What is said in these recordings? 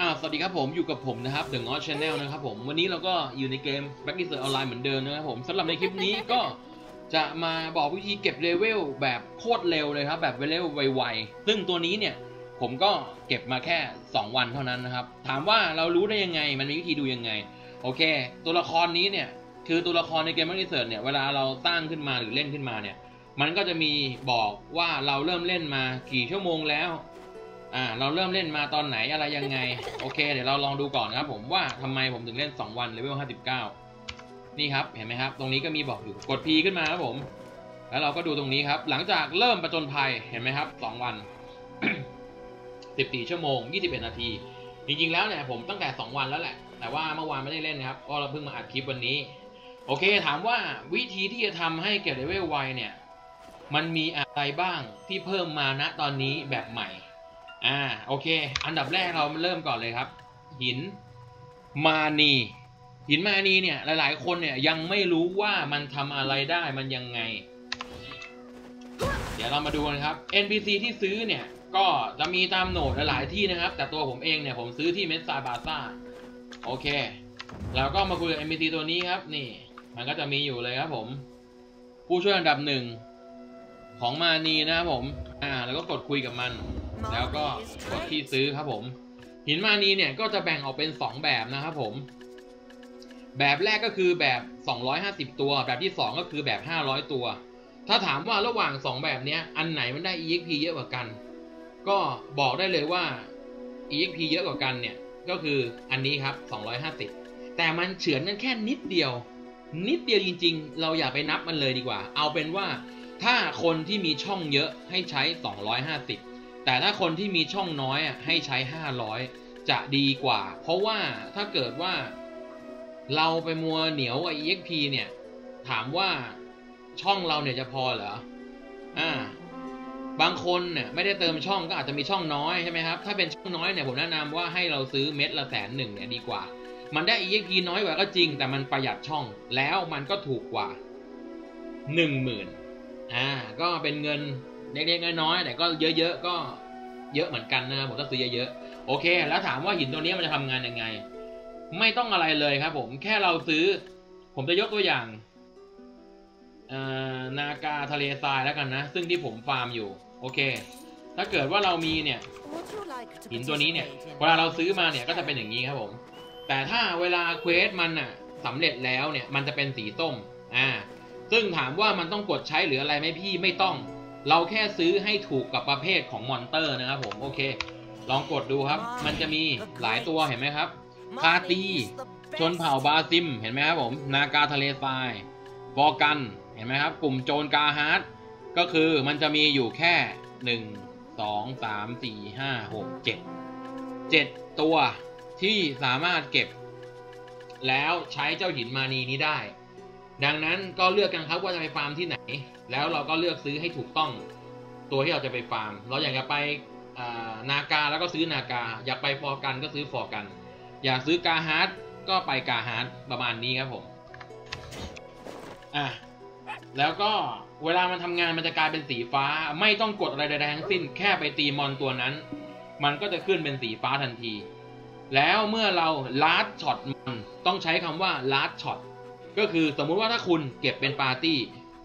อ้าสวัสดีครับผมอยู่กับผมนะครับ The Ngos Channel นะครับผมวันนี้เราก็อยู่ในเกม Back i s e r Online เหมือนเดิมนะครับผมสำหรับในคลิปนี้ก็จะมาบอกวิธีเก็บเลเวลแบบโคตรเร็วเลยครับ แบบเลเวลไวๆ ซึ่งตัวนี้เนี่ยผมก็เก็บมาแค่ 2 วันเท่านั้นนะครับ ถามว่าเรารู้ได้ยังไง มันมีวิธีดูยังไง โอเค ตัวละครนี้เนี่ย คือตัวละครในเกม Back i s e r เนี่ยเวลาเราสร้างขึ้นมาหรือเล่นขึ้นมาเนี่ยมันก็จะมีบอกว่าเราเริ่มเล่นมากี่ชั่วโมงแล้ว อ่าเราเริ่มเล่นมาตอนไหนอะไรยังไง โอเค เดี๋ยวเราลองดูก่อนนะครับผมว่าทำไมผมถึงเล่น 2 วันเลเวล59 นี่ครับเห็นไหมครับ ตรงนี้ก็มีบอกอยู่กด P ขึ้นมาครับผม แล้วเราก็ดูตรงนี้ครับ หลังจากเริ่มประจนภัยเห็นไหมครับ 2 วัน 14 ชั่วโมง 21 นาที จริงๆแล้วเนี่ยผมตั้งแต่ 2 วันแล้วแหละ แต่ว่าเมื่อวานไม่ได้เล่นนะครับก็เราเพิ่งมาอัดคลิปวันนี้ โอเค ถามว่าวิธีที่จะทำให้เก็บเลเวลไวเนี่ย มันมีอะไรบ้างที่เพิ่มมาณตอนนี้แบบใหม่ อ่าโอเค อันดับแรกเราเริ่มก่อนเลยครับ หินมานีหินมานีเนี่ยหลาย ๆ คนเนี่ยยังไม่รู้ว่ามันทำอะไรได้มันยังไง เดี๋ยวเรามาดูกันครับ NPC ที่ซื้อเนี่ยก็จะมีตามโหนดหลายที่นะครับ แต่ตัวผมเองเนี่ยผมซื้อที่เมสซาบาซ่าโอเคเราก็มาคุยกับ NPC ตัวนี้ครับนี่ มันก็จะมีอยู่เลยครับผม ผู้ช่วยอันดับหนึ่งของมานีนะครับผม อ่า แล้วก็กดคุยกับมัน แล้วก็กดที่ซื้อครับผม หินมานีเนี่ยก็จะแบ่งออกเป็น 2 แบบนะครับผม แบบแรกก็คือแบบ 250 ตัว แบบที่ 2 ก็คือแบบ 500 ตัว ถ้าถามว่าระหว่าง 2 แบบเนี้ยอันไหนมันได้ EXP เยอะกว่ากัน ก็บอกได้เลยว่า EXP เยอะกว่ากันเนี่ยก็คืออันนี้ครับ 250 แต่มันเฉือนกันแค่นิดเดียว นิดเดียวจริง ๆ เราอย่าไปนับมันเลยดีกว่า เอาเป็นว่าถ้าคนที่มีช่องเยอะให้ใช้ 250 แต่ถ้าคนที่มีช่องน้อยอะให้ใช้ 500 จะดีกว่า เพราะว่าถ้าเกิดว่าเราไปมัวเหนียวไอ EXP เนี่ย ถามว่าช่องเราเนี่ยจะพอเหรออ่าบางคนเนี่ยไม่ได้เติมช่องก็อาจจะมีช่องน้อยใช่ไหมครับ ถ้าเป็นช่องน้อยเนี่ยผมแนะนำว่าให้เราซื้อเม็ดละแสนหนึ่งเนี่ยดีกว่า มันได้ EXP น้อยกว่าก็จริง แต่มันประหยัดช่องแล้วมันก็ถูกกว่าหนึ่งหมื่นอ่าก็เป็นเงิน เล็กๆน้อยๆแต่ก็เยอะๆก็เยอะเหมือนกันนะครับผมต้องซื้อเยอะๆโอเค แล้วถามว่าหินตัวนี้มันจะทำงานยังไง ไม่ต้องอะไรเลยครับ ผมแค่เราซื้อ ผมจะยกตัวอย่างนากาทะเลทรายแล้วกันนะ ซึ่งที่ผมฟาร์มอยู่ โอเค ถ้าเกิดว่าเรามีเนี่ย หินตัวนี้เนี่ย เวลาเราซื้อมาเนี่ยก็จะเป็นอย่างนี้ครับผม แต่ถ้าเวลาเควสมันอะสำเร็จแล้วเนี่ย มันจะเป็นสีส้ม อ่า ซึ่งถามว่ามันต้องกดใช้หรืออะไรไหมพี่ไม่ต้อง เราแค่ซื้อให้ถูกกับประเภทของมอนเตอร์นะครับผมโอเค ลองกดดูครับ มันจะมีหลายตัวเห็นไหมครับคาตี ชนเผ่าบาซิม เห็นไหมครับผม นากาทะเลทรายฟอกัน เห็นไหมครับ กลุ่มโจรกาฮาร์ดก็คือมันจะมีอยู่แค่หนึ่งสองสามสี่ห้าหกเจ็ดเจ็ดตัวที่สามารถเก็บ แล้วใช้เจ้าหินมานีนี้ได้ ดังนั้นก็เลือกกันครับว่าจะไปฟาร์มที่ไหน แล้วเราก็เลือกซื้อให้ถูกต้องตัวที่เราจะไปฟาร์ม เราอยากจะไปนากาแล้วก็ซื้อนากา อยากไปฟอร์กันก็ซื้อฟอร์กัน อยากซื้อกาฮาร์ดก็ไปกาฮาร์ดประมาณนี้ครับผมอะแล้วก็เวลามันทำงานมันจะกลายเป็นสีฟ้า ไม่ต้องกดอะไรใดๆทั้งสิ้น แค่ไปตีมอนตัวนั้น มันก็จะขึ้นเป็นสีฟ้าทันที แล้วเมื่อเราลาร์ดช็อตมันต้องใช้คำว่าลาร์ดช็อต ก็คือสมมุติว่าถ้าคุณเก็บเป็นปาร์ตี้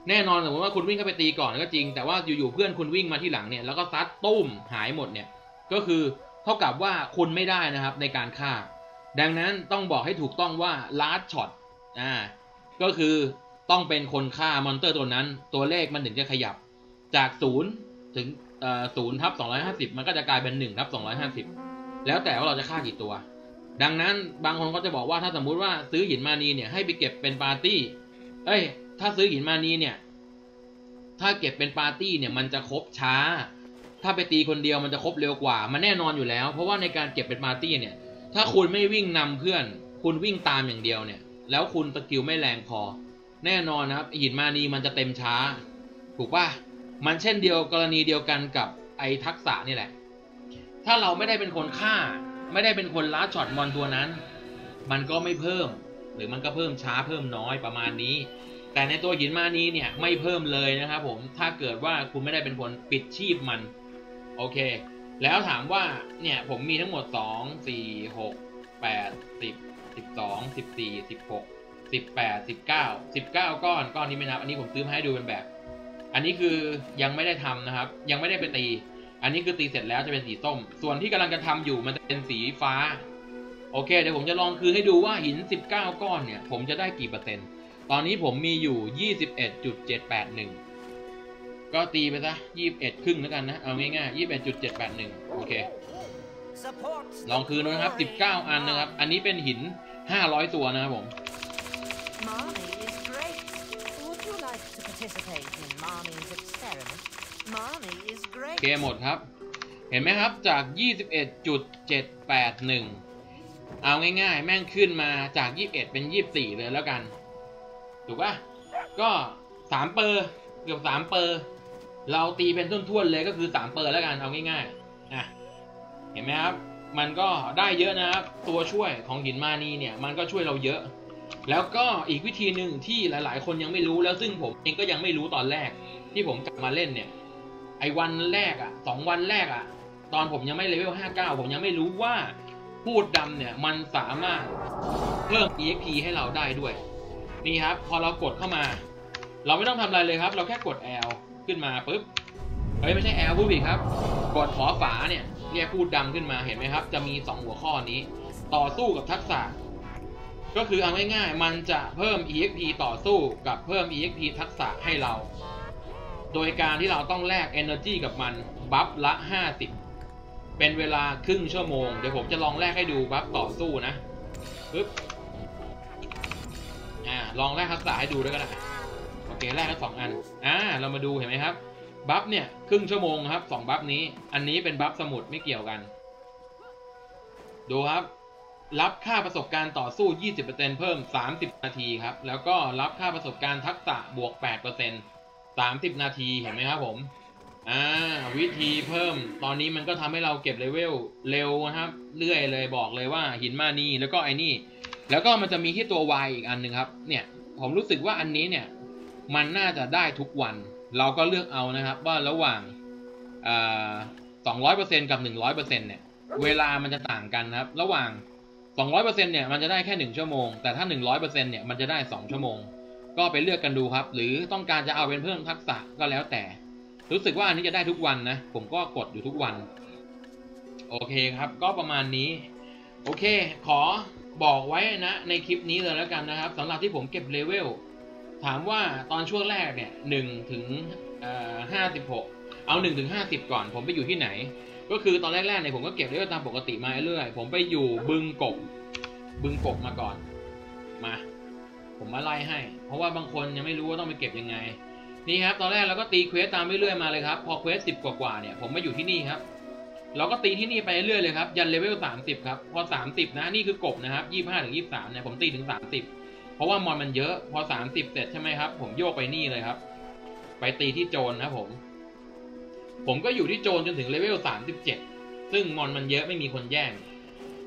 แน่นอนสมมติว่าคุณวิ่งเข้าไปตีก่อนก็จริง แต่ว่าอยู่ๆเพื่อนคุณวิ่งมาที่หลังเนี่ยแล้วก็ซัดตุ้มหายหมดเนี่ยก็คือเท่ากับว่าคุณไม่ได้นะครับในการฆ่า ดังนั้นต้องบอกให้ถูกต้องว่าลาร์ดช็อตอ่าก็คือต้องเป็นคนฆ่ามอนเตอร์ตัวนั้น ตัวเลขมันถึงจะขยับ จากศูนย์ถึงศูนย์ทับสองร้อยห้าสิบมันก็จะกลายเป็นหนึ่งทับสองร้อยห้าสิบแล้วแต่ว่าเราจะฆ่ากี่ตัว ดังนั้นบางคนก็จะบอกว่าถ้าสมมุติว่าซื้อหินมานีเนี่ยให้ไปเก็บเป็นปาร์ตี้ เอ้ย ถ้าซื้อหินมานีเนี่ย ถ้าเก็บเป็นปาร์ตี้เนี่ยมันจะครบช้า ถ้าไปตีคนเดียวมันจะครบเร็วกว่า มันแน่นอนอยู่แล้ว เพราะว่าในการเก็บเป็นปาร์ตี้เนี่ย ถ้าคุณไม่วิ่งนำเพื่อน คุณวิ่งตามอย่างเดียวเนี่ย แล้วคุณสกิลไม่แรงพอ แน่นอนนะครับหินมานีมันจะเต็มช้า ถูกป่ะมันเช่นเดียวกรณีเดียวกันกับไอ้ทักษะนี่แหละ ถ้าเราไม่ได้เป็นคนฆ่า ไม่ได้เป็นคนล้าช็อตมอนตัวนั้น มันก็ไม่เพิ่ม หรือมันก็เพิ่มช้าเพิ่มน้อยประมาณนี้ แต่ในตัวหินมานี้เนี่ยไม่เพิ่มเลยนะครับผมถ้าเกิดว่าคุณไม่ได้เป็นคนปิดชีพมันโอเค แล้วถามว่าเนี่ยผมมีทั้งหมดสองสี่หกแปดสิบสิบสองสิบสี่สิบหกสิบแปดสิบเก้าสิบเก้าก้อนก้อนนี้ไม่นับ อันนี้ผมซื้อมาให้ดูเป็นแบบ อันนี้คือยังไม่ได้ทำนะครับ ยังไม่ได้ไปตี อันนี้คือตีเสร็จแล้วจะเป็นสีส้ม ส่วนที่กำลังจะทำอยู่มันจะเป็นสีฟ้า โอเค เดี๋ยวผมจะลองคืนให้ดูว่าหิน 19 ก้อนเนี่ย ผมจะได้กี่เปอร์เซ็นต์ ตอนนี้ผมมีอยู่ 21.781 ก็ตีไปซะ 21 ครึ่งแล้วกันนะ เอาง่ายๆ 21.781 โอเค ลองคืนนะครับ 19 อันนะครับ อันนี้เป็นหิน 500 ตัวนะครับผม โอเคหมดครับ เห็นไหมครับจาก 21.781 เอาง่ายๆ แม่งขึ้นมาจาก 21 เป็น 24 เลยแล้วกัน ถูกปะก็3เปอร์เกือบ3เปอร์เราตีเป็นทุ่นๆเลยก็คือ3เปอร์แล้วกันเอาง่ายๆอะเห็นไหมครับมันก็ได้เยอะนะครับ ตัวช่วยของหินมานีเนี่ย มันก็ช่วยเราเยอะ แล้วก็อีกวิธีหนึ่งที่หลาย ๆ คนยังไม่รู้แล้วซึ่งผมเองก็ยังไม่รู้ตอนแรกที่ผมกลับมาเล่นเนี่ย ไอ้วันแรกอะสองวันแรกอะตอนผมยังไม่เลเวลห้าเก้าผมยังไม่รู้ว่าพูดดำเนี่ยมันสามารถเพิ่ม EXP ให้เราได้ด้วย นี่ครับ พอเรากดเข้ามา เราไม่ต้องทำอะไรเลยครับ เราแค่กด L ขึ้นมาปุ๊บเฮ้ยไม่ใช่ L พูดผิดครับ กดขอฝาเนี่ยเรียกพูดดำขึ้นมาเห็นไหมครับ จะมี 2 หัวข้อนี้ ต่อสู้กับทักษะ ก็คือเอาง่ายๆมันจะเพิ่ม EXP ต่อสู้กับเพิ่ม EXP ทักษะให้เรา โดยการที่เราต้องแลก Energy กับมันบัฟละ 50 เป็นเวลาครึ่งชั่วโมง เดี๋ยวผมจะลองแลกให้ดูบัฟต่อสู้นะปึ๊บอ่าลองแลกทักษะให้ดูด้วยก็ได้โอเคแลกกันสองอันอ่าเรามาดูเห็นไหมครับบัฟเนี่ยครึ่งชั่วโมงครับสองบัฟนี้ อันนี้เป็นบัฟสมุดไม่เกี่ยวกัน ดูครับ รับค่าประสบการณ์ต่อสู้ 20%เพิ่ม 30 นาทีครับ แล้วก็รับค่าประสบการณ์ทักษะบวก 8% 30 นาทีเห็นไหมครับผม อ่า วิธีเพิ่ม ตอนนี้มันก็ทำให้เราเก็บเลเวลเร็วนะครับ เรื่อยเลยบอกเลยว่าหินมานี่แล้วก็ไอ้นี่ แล้วก็มันจะมีที่ตัว Y อีกอันหนึ่งครับ เนี่ย ผมรู้สึกว่าอันนี้เนี่ย มันน่าจะได้ทุกวัน เราก็เลือกเอานะครับว่าระหว่างสองร้อยเปอร์เซ็นกับหนึ่งร้อยเปอร์เซ็นเนี่ย เวลามันจะต่างกันนะครับ ระหว่างสองร้อยเปอร์เซ็นเนี่ย มันจะได้แค่หนึ่งชั่วโมง แต่ถ้าหนึ่งร้อยเปอร์เซ็นเนี่ย มันจะได้สองชั่วโมง ก็ไปเลือกกันดูครับ หรือต้องการจะเอาเป็นเพิ่มทักษะก็แล้วแต่ รู้สึกว่าอันนี้จะได้ทุกวันนะ ผมก็กดอยู่ทุกวัน โอเคครับ ก็ประมาณนี้ โอเค ขอบอกไว้นะ ในคลิปนี้เลยแล้วกันนะครับสำหรับที่ผมเก็บเลเวล ถามว่าตอนช่วงแรกเนี่ยหนึ่งถึงห้าสิบหกเอาหนึ่งถึงห้าสิบก่อน ผมไปอยู่ที่ไหน ก็คือตอนแรกๆเนี่ยผมก็เก็บเลเวลตามปกติมาเรื่อยผมไปอยู่บึงกบ บึงกบมาก่อน มา ผมมาไล่ให้ เพราะว่าบางคนยังไม่รู้ว่าต้องไปเก็บยังไง นี่ครับ ตอนแรกเราก็ตีเควสตามเรื่อยๆมาเลยครับ พอเควสสิบกว่าๆเนี่ย ผมมาอยู่ที่นี่ครับ เราก็ตีที่นี่ไปเรื่อยเลยครับ ยันเลเวลสามสิบครับ พอสามสิบนะ นี่คือกบนะครับยี่ห้าถึงยี่สามเนี่ย ผมตีถึงสามสิบเพราะว่ามอนมันเยอะ พอสามสิบเสร็จใช่ไหมครับ ผมโยกไปนี่เลยครับ ไปตีที่โจรนะผม ผมก็อยู่ที่โจรจนถึงเลเวลสามสิบเจ็ดซึ่งมอนมันเยอะไม่มีคนแย่ง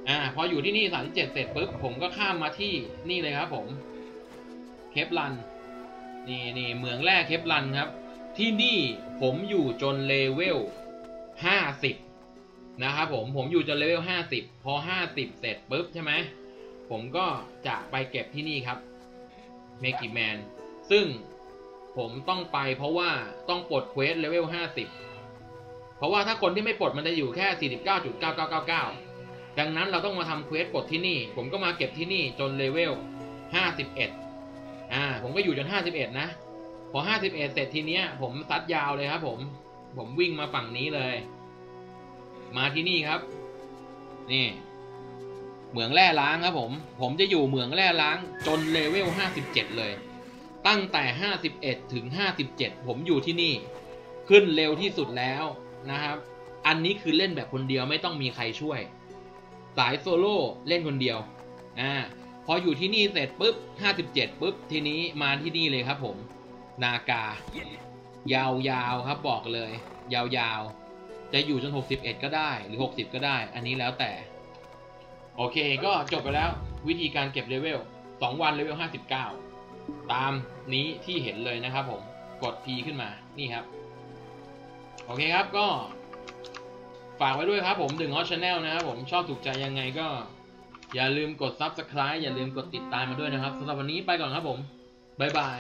อ่า พออยู่ที่นี่สามสิบเจ็ดเสร็จปุ๊บ ผมก็ข้ามมาที่นี่เลยครับ ผม เคปลันนี่นี่เมืองแรกเคปลันครับ ที่นี่ผมอยู่จนเลเวลห้าสิบนะครับผมผมอยู่จนเลเวลห้าสิบพอห้าสิบเสร็จปุ๊บใช่ไหมผมก็จะไปเก็บที่นี่ครับเมกิแมนซึ่งผมต้องไปเพราะว่าต้องปลดเควสเลเวลห้าสิบเพราะว่าถ้าคนที่ไม่ปลดมันจะอยู่แค่สี่สิบเก้าจุดเก้าเก้าเก้าเก้าดังนั้นเราต้องมาทำเควสปลดที่นี่ ผมก็มาเก็บที่นี่จนเลเวลห้าสิบเอ็ด อ่า ผมก็อยู่จนห้าสิบเอ็ดนะ พอห้าสิบเอ็ดเสร็จทีเนี้ย ผมซัดยาวเลยครับผม ผมวิ่งมาฝั่งนี้เลย มาที่นี่ครับ นี่ เหมืองแร่ล้างครับผม ผมจะอยู่เหมืองแร่ล้างจนเลเวลห้าสิบเจ็ดเลย ตั้งแต่ห้าสิบเอ็ดถึงห้าสิบเจ็ดผมอยู่ที่นี่ ขึ้นเร็วที่สุดแล้วนะครับ อันนี้คือเล่นแบบคนเดียวไม่ต้องมีใครช่วย สายโซโล่เล่นคนเดียว อ่า พออยู่ที่นี่เสร็จปุ๊บห้าสิบเจ็ดปุ๊บ ทีนี้มาที่นี่เลยครับผม นากา ยาวๆครับบอกเลย ยาวๆ จะอยู่จน 61 ก็ได้หรือ 60 ก็ได้ อันนี้แล้วแต่ โอเคก็จบไปแล้ววิธีการเก็บเลเวล 2 วันเลเวล 59 ตามนี้ที่เห็นเลยนะครับผม กด P ขึ้นมา นี่ครับ โอเคครับก็ ฝากไว้ด้วยครับผมดึงออชแนลนะครับผมชอบถูกใจยังไงก็ อย่าลืมกด Subscribe อย่าลืมกดติดตามมาด้วยนะครับสำหรับวันนี้ไปก่อนครับผม บ๊ายบาย